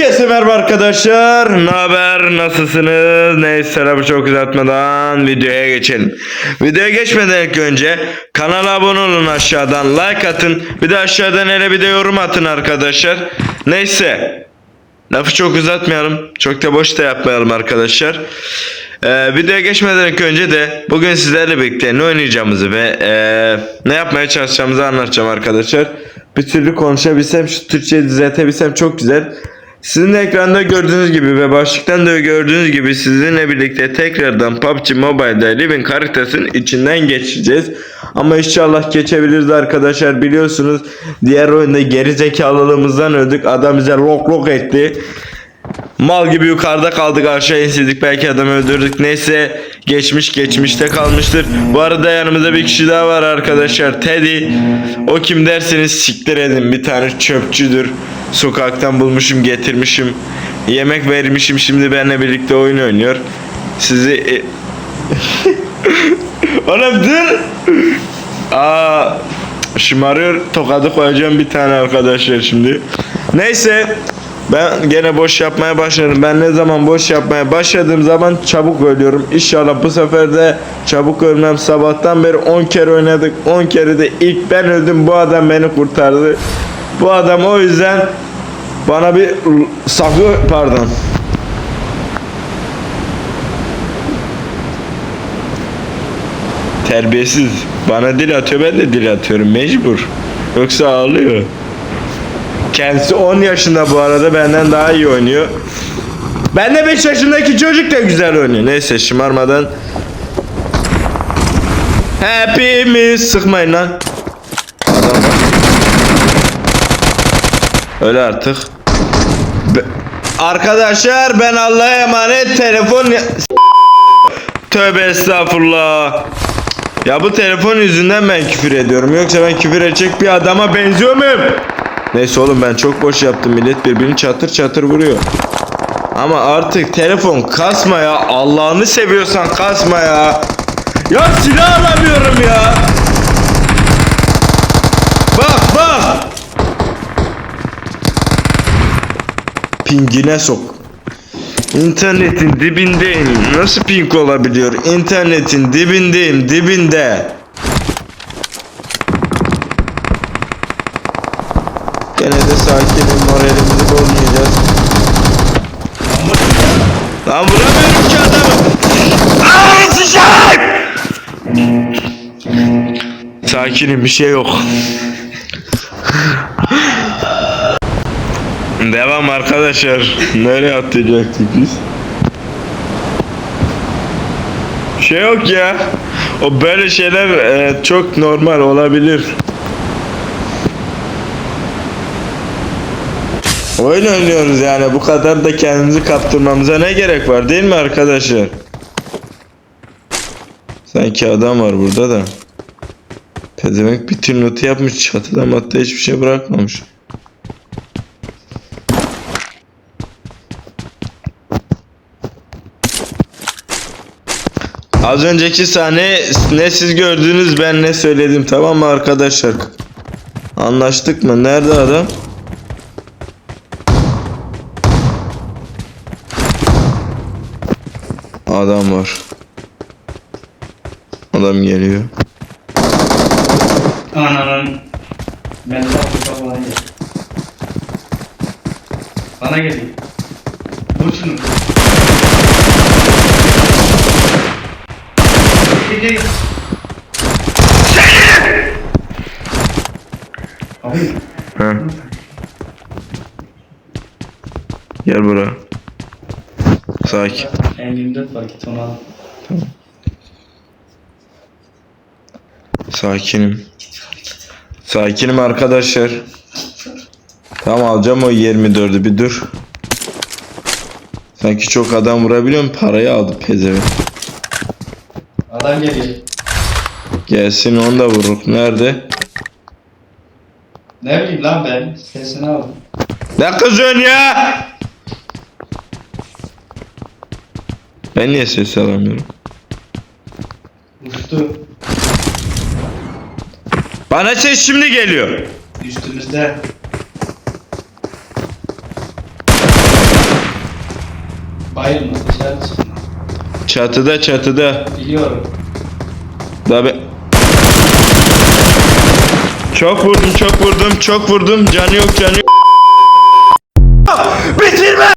Herkese merhaba arkadaşlar. Ne haber? Nasılsınız? Neyse lafı çok uzatmadan videoya geçelim. Videoya geçmeden ilk önce kanala abone olun aşağıdan like atın. Bir de aşağıdan hele bir de yorum atın arkadaşlar. Neyse. Lafı çok uzatmayalım. Çok da boş da yapmayalım arkadaşlar. Ee, videoya geçmeden ilk önce de bugün sizlerle birlikte ne oynayacağımızı ve ee, ne yapmaya çalışacağımızı anlatacağım arkadaşlar. Bir türlü konuşabilsem, şu Türkçeyi düzeltebilsem çok güzel. Sizin ekranda gördüğünüz gibi ve başlıktan da gördüğünüz gibi sizinle birlikte tekrardan PUBG Mobile'da Living haritasının içinden geçeceğiz. Ama inşallah geçebiliriz arkadaşlar biliyorsunuz. Diğer oyunda geri zekalılığımızdan öldük. Adam bize lok lok etti. Mal gibi yukarıda kaldık aşağı inseydik belki adamı öldürdük. Neyse geçmiş geçmişte kalmıştır. Bu arada yanımızda bir kişi daha var arkadaşlar. Teddy. O kim derseniz siktir edin. Bir tane çöpçüdür. Sokaktan bulmuşum getirmişim. Yemek vermişim şimdi benimle birlikte oyun oynuyor. Sizi... e- Oğlum dur. Aa, şımarıyor. Tokadı koyacağım bir tane arkadaşlar şimdi. Neyse. Ben gene boş yapmaya başladım. Ben ne zaman boş yapmaya başladığım zaman çabuk ölüyorum. İnşallah bu sefer de çabuk ölmem. Sabahtan beri 10 kere oynadık. 10 kere de ilk ben öldüm. Bu adam beni kurtardı. Bu adam o yüzden bana bir sakı pardon. Terbiyesiz. Bana dil atıyor ben de dil atıyorum mecbur. Yoksa ağlıyor. Kendisi 10 yaşında bu arada benden daha iyi oynuyor. Ben de 5 yaşındaki çocuk da güzel oynuyor. Neyse şımarmadan. Hepimiz sıkmayın lan. Adam. Öyle artık. Be- Arkadaşlar ben Allah'a emanet telefon Tövbe estağfurullah. Ya bu telefon yüzünden ben küfür ediyorum. Yoksa ben küfür edecek bir adama benziyor muyum? Neyse oğlum ben çok boş yaptım. Millet birbirini çatır çatır vuruyor. Ama artık telefon kasma ya. Allah'ını seviyorsan kasma ya. Ya silah alamıyorum ya. Bak bak. Pingine sok. İnternetin dibindeyim. Nasıl ping olabiliyor? İnternetin dibindeyim, dibinde. Gene de sakinim, moralimizi bozmayacağız. Lan vuramıyorum ki adamı. Aa, sıçayım! Sakinim, bir şey yok. Devam arkadaşlar. Nereye atlayacaktık biz? Şey yok ya. O böyle şeyler e, çok normal olabilir. Oyun oynuyoruz yani bu kadar da kendimizi kaptırmamıza ne gerek var değil mi arkadaşlar? Sanki adam var burada da. Pezevenk bütün notu yapmış çatıda matta hiçbir şey bırakmamış. Az önceki sahne ne siz gördünüz ben ne söyledim tamam mı arkadaşlar? Anlaştık mı? Nerede adam? Adam var. Adam geliyor. Ananın. Ben de Afrika falan gel. Bana geliyor. Vur şunu. Gel. Abi. Ha. Gel buraya. Sakin. M24 var git onu al. Sakinim. Sakinim arkadaşlar. Tamam alacağım o 24'ü bir dur. Sanki çok adam vurabiliyorum parayı aldı pezevenk. Adam geliyor. Gelsin onu da vururuk. Nerede? Ne bileyim lan ben. Sesini aldım. Ne kızıyorsun ya? Ben niye ses alamıyorum? Uçtu. Bana ses şimdi geliyor. Üstümüzde. Bayılma dışarı çık. Çatıda çatıda. Biliyorum. Da be- Çok vurdum çok vurdum çok vurdum canı yok canı yok. Bitirme!